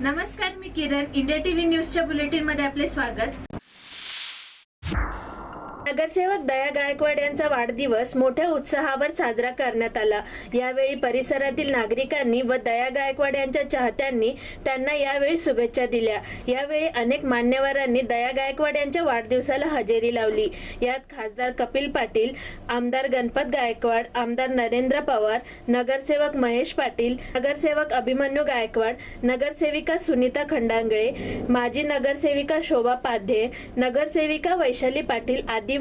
नमस्कार मी किरण India TV न्यूजच्या बुलेटिनमध्ये आपले स्वागत. नगरसेवक दया गायकवाड यांचा वाढदिवस मोठ्या उत्साहावर साजरा करण्यात आला. यावेळी परिसरातील नागरिकांनी व दया गायकवाड यांच्या चाहत्यांनी त्यांना यावेळी शुभेच्छा दिल्या. यावेळी अनेक मान्यवरांनी दया गायकवाड यांच्या वाढदिवसाला हजेरी लावली. यात खासदार कपिल पाटील आमदार गणपत गायकवाड आमदार नरेंद्र पवार नगरसेवक महेश पाटील नगरसेवक अभिमन्यू गायकवाड नगरसेविका सुनीता खंडांगळे माजी नगरसेविका शोभा पाध्ये नगरसेविका वैशाली पाटील आदी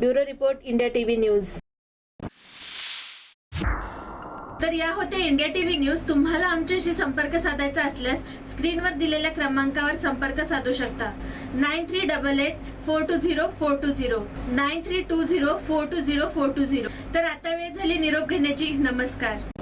Bureau report India TV news. तर या होत्या इंडिया टीव्ही न्यूज. तुम्हाला आमच्याशी संपर्क साधायचा असल्यास स्क्रीनवर दिलेल्या क्रमांकावर संपर्क साधू शकता. Nine three double eight four two zero four two zero. Nine three two zero four two zero four two zero. तर आता वेळ झाली निरोप घेण्याची. नमस्कार.